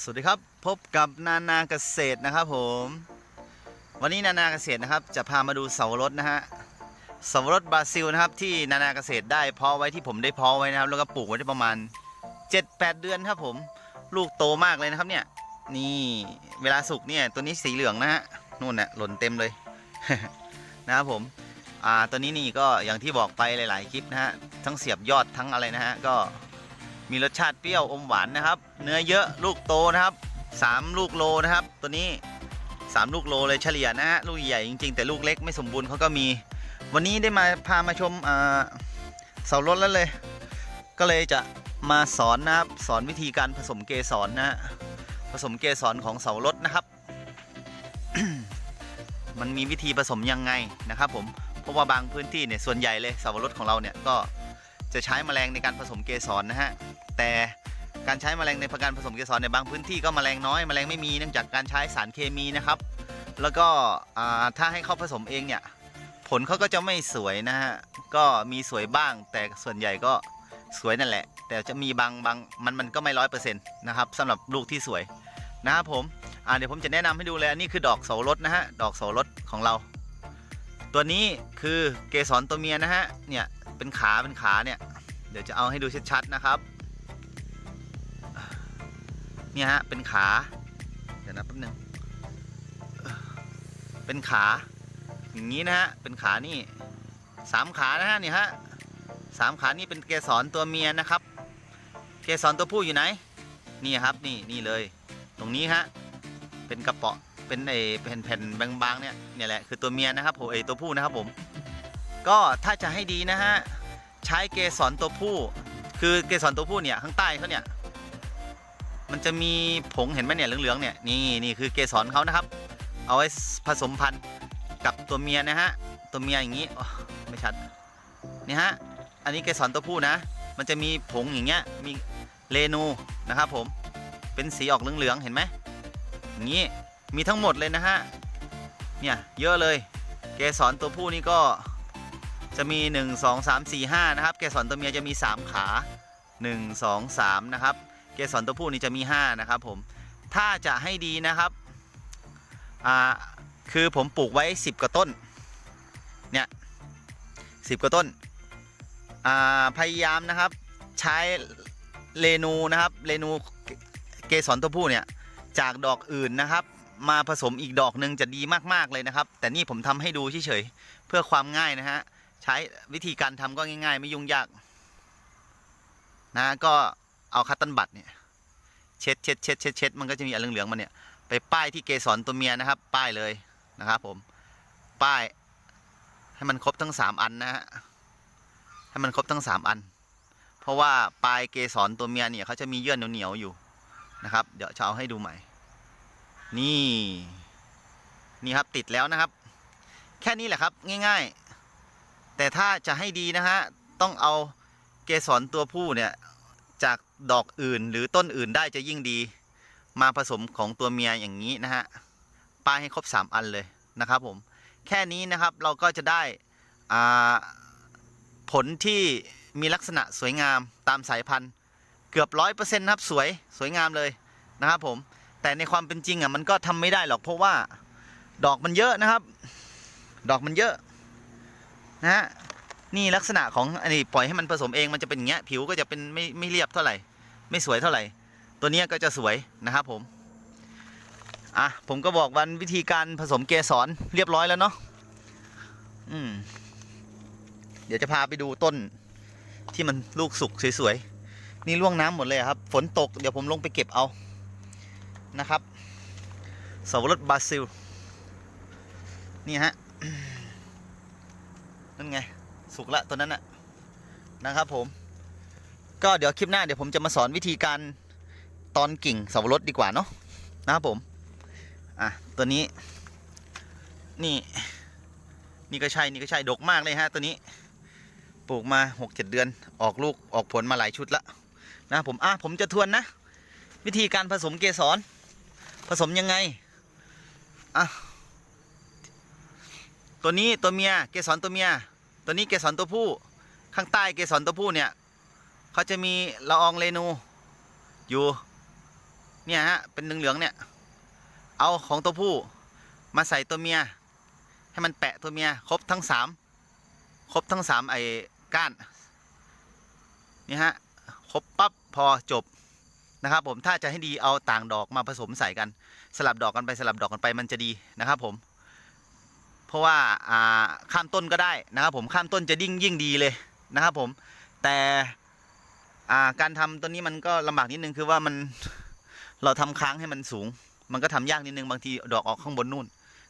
สวัสดีครับพบกับนานาเกษตรนะครับผม วันนี้นานาเกษตรนะครับ จะพามาดูเสาวรสนะฮะเสาวรสบราซิลนะครับ ที่นานาเกษตรได้เพาะไว้ที่ผมได้เพาะไว้นะครับ แล้วก็ปลูกไว้ได้ประมาณ 7-8 เดือนครับผม ลูกโตมากเลยนะครับเนี่ยนี่เวลาสุกเนี่ยตัวนี้สีเหลืองนะฮะนู่นน่ะหล่นเต็มเลยนะครับผมอ่าตัวนี้นี่ก็อย่างที่บอกไปหลาย ๆ คลิปนะฮะทั้งเสียบยอดทั้งอะไรนะฮะก็ มีรสชาติเปรี้ยวอมหวานนะครับ เนื้อเยอะลูกโตนะครับ3ลูกโลนะครับ ตัวนี้ 3 ลูกโลเลยเฉลี่ยนะฮะลูกใหญ่จริงๆ แต่ลูกเล็กไม่สมบูรณ์เขาก็มี วันนี้ได้มาพามาชมเสารถแล้วเลย ก็เลยจะมาสอนนะครับสอนวิธีการผสมเกสรนะฮะผสมเกสรของเสารถนะครับ มันมีวิธีผสมยังไงนะครับ ผมเพราะว่าบางพื้นที่เนี่ยส่วนใหญ่เลยเสารสของเราเนี่ยก็จะใช้แมลงในการผสมเกสรนะฮะ แต่การใช้แมลงในการผสมเกสรในบางพื้นที่ก็แมลงน้อยแมลงไม่มีเนื่องจากการใช้สารเคมีนะครับ แล้วก็ถ้าให้เขาผสมเองเนี่ยผลเขาก็จะไม่สวยนะฮะก็มีสวยบ้าง แต่ส่วนใหญ่ก็สวยนั่นแหละ แต่จะมีบางบางมันมันก็ไม่ร้อยเปอร์เซ็นต์นะครับสำหรับลูกที่สวยนะครับผมเดี๋ยวผมจะแนะนำให้ดูเลยอันนี่คือดอกเสารสนะฮะดอกเสารสของเรา ตัวนี้คือเกสรตัวเมียนะฮะเนี่ยเป็นขาเป็นขาเนี่ยเดี๋ยวจะเอาให้ดูชัดๆนะครับ เนี่ยฮะ เป็นขา เดี๋ยวนะแป๊บนึง เป็นขา อย่างนี้นะฮะ เป็นขานี่สามขานะฮะนี่ฮะสามขานี่เป็นเกสรตัวเมียนะครับ เกสรตัวผู้อยู่ไหน นี่ครับนี่นี่เลย ตรงนี้ฮะ เป็นกระเปาะเป็นไอแผ่นๆบางๆเนี่ยเนี่ยแหละคือตัวเมียนะครับผมไอตัวผู้นะครับผม ก็ถ้าจะให้ดีนะฮะ ใช้เกสรตัวผู้ คือเกสรตัวผู้เนี่ยข้างใต้เขาเนี่ย มันจะมีผงเห็นไหมเนี่ยเหลืองๆเนี่ยนี่นี่คือเกสรเขานะครับ เอาไว้ผสมพันธุ์กับตัวเมียนะฮะตัวเมียอย่างนี้ไม่ชัดนี่ฮะอันนี้เกสรตัวผู้นะ มันจะมีผงอย่างเงี้ยมีเรนูนะครับผมเป็นสีออกเหลืองๆเห็นไหมอย่างนี้มีทั้งหมดเลยนะฮะเนี่ยเยอะเลยเกสรตัวผู้นี่ก็จะมี 1 2 3 4 5 นะครับ เกสรตัวเมียจะมี 3 ขา 1 2 3 นะครับ เกสรตัวผู้นี่จะมี 5 นะครับผม ถ้าจะให้ดีนะครับ อ่า คือผมปลูกไว้ 10 กว่าต้น เนี่ย10กว่าต้น อ่า พยายามนะครับ ใช้เรนูนะครับ เรนูเกสรตัวผู้เนี่ย จากดอกอื่นนะครับ มาผสมอีกดอกหนึ่งจะดีมากๆเลยนะครับ แต่นี่ผมทำให้ดูเฉยๆ เพื่อความง่ายนะฮะ ใช้วิธีการทำก็ง่าย ๆ ไม่ยุ่งยาก นะ ก็ เอาคัตตันบัตเนี่ยเช็ดเช็ดเช็ดเช็ดเช็ดมันก็จะมีอะไรเหลืองๆมันเนี่ยไปป้ายที่เกสรตัวเมียนะครับ ป้ายเลยนะครับผมป้ายให้มันครบทั้งสามอันนะฮะให้มันครบทั้งสามอัน เพราะว่าปลายเกสรตัวเมียเนี่ยเขาจะมีเยื่อเหนียวๆอยู่นะครับ เดี๋ยวจะเอาให้ดูใหม่ นี่นี่ครับติดแล้วนะครับ แค่นี้แหละครับง่ายๆ แต่ถ้าจะให้ดีนะฮะต้องเอาเกสรตัวผู้เนี่ยจาก ดอกอื่นหรือต้นอื่นได้จะยิ่งดี มาผสมของตัวเมียอย่างนี้นะฮะป้ายให้ครบ 3 อันเลยนะครับผมแค่นี้นะครับเราก็จะได้ผลที่มีลักษณะสวยงามตามสายพันธุ์ เกือบร้อยเปอร์เซ็นต์ครับสวยสวยงามเลยนะครับผมแต่ในความเป็นจริงอะมันก็ทำไม่ได้หรอกเพราะว่าดอกมันเยอะนะครับ ดอกมันเยอะนะฮะ นี่ลักษณะของอันนี้ปล่อยให้มันผสมเองมันจะเป็นอย่างเงี้ยผิวก็จะเป็นไม่ไม่เรียบเท่าไหร่ ไม่สวยเท่าไหร่ ตัวเนี้ยก็จะสวยนะครับผมอะผมก็บอกวันวิธีการผสมเกสรเรียบร้อยแล้วเนาะอืมเดี๋ยวจะพาไปดูต้นที่มันลูกสุกสวยๆ นี่ล่วงน้ำหมดเลยครับ ฝนตกเดี๋ยวผมลงไปเก็บเอานะครับสวรสบราซิล นี่ฮะ นั่นไง สุกละตัวนั้นน่ะนะครับผม ก็เดี๋ยวคลิปหน้าเดี๋ยวผมจะมาสอนวิธีการตอนกิ่งสวรสดีกว่าเนาะนะครับผม อะตัวนี้ นี่ นี่ก็ใช่นี่ก็ใช่ดกมากเลยฮะตัวนี้ ปลูกมาหกเจ็ดเดือนออกลูกออกผลมาหลายชุดละนะผมอะผมจะทวนนะ วิธีการผสมเกสร ผสมยังไงอะตัวนี้ตัวเมียเกสรตัวเมีย ตัวนี้เกสรตัวผู้ข้างใต้เกสรตัวผู้เนี่ยเขาจะมีละอองเรนูอยู่เนี่ยฮะเป็นเหลืองๆเนี่ยเอาของตัวผู้มาใส่ตัวเมีย ให้มันแปะตัวเมียครบทั้งสามครบทั้งสามไอ้ก้านนี่ฮะครบปั๊บพอจบนะครับผมถ้าจะให้ดีเอาต่างดอกมาผสมใส่กัน สลับดอกกันไปสลับดอกกันไปมันจะดีนะครับผม ราะว่าอ่าข้ามต้นก็ได้นะครับผมข้ามต้นจะยิ่งยิ่งดีเลยนะครับผมแต่อ่าการทำตัวนี้มันก็ลำบากนิดนึงคือว่ามันเราทำค้างให้มันสูง มันก็ทำยากนิดนึงบางทีดอกออกข้างบนนู่น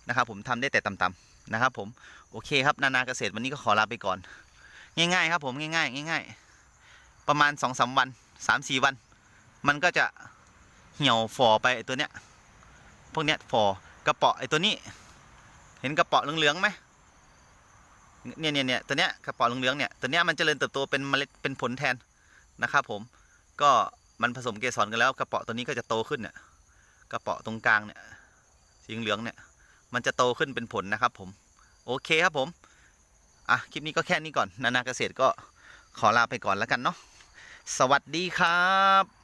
นะครับผมทำได้แต่ต่ำๆนะครับผมโอเคครับนานาเกษตรวันนี้ก็ขอลาไปก่อน ง่ายๆครับผมง่ายๆง่าย ๆ ประมาณสองสามวันสามสี่วัน มันก็จะเหี่ยวฝ่อไปไอ้ตัวเนี้ยพวกเนี้ยฝ่อกระเปาะไอ้ตัวนี้ เห็นกระเปาะเหลืองๆไหมเนี่ยเนี่ยเนี่ยตัวเนี้ยกระเปาะเหลืองๆเนี่ยตัวเนี้ยมันจเจริญเติบโตเป็นเมล็ดเป็นผลแทนนะครับผมก็มันผสมเกสรกันแล้วกระเปาะตัวนี้ก็จะโตขึ้นเนี่ยกระเปาะตรงกลางเนี่ยสีเหลืองเนี่ยมันจะโตขึ้นเป็นผลนะครับผมโอเคครับผมอะคลิปนี้ก็แค่นี้ก่อนนานาเกษตรก็ขอลาไปก่อนแล้วกันเนาะสวัสดีครับ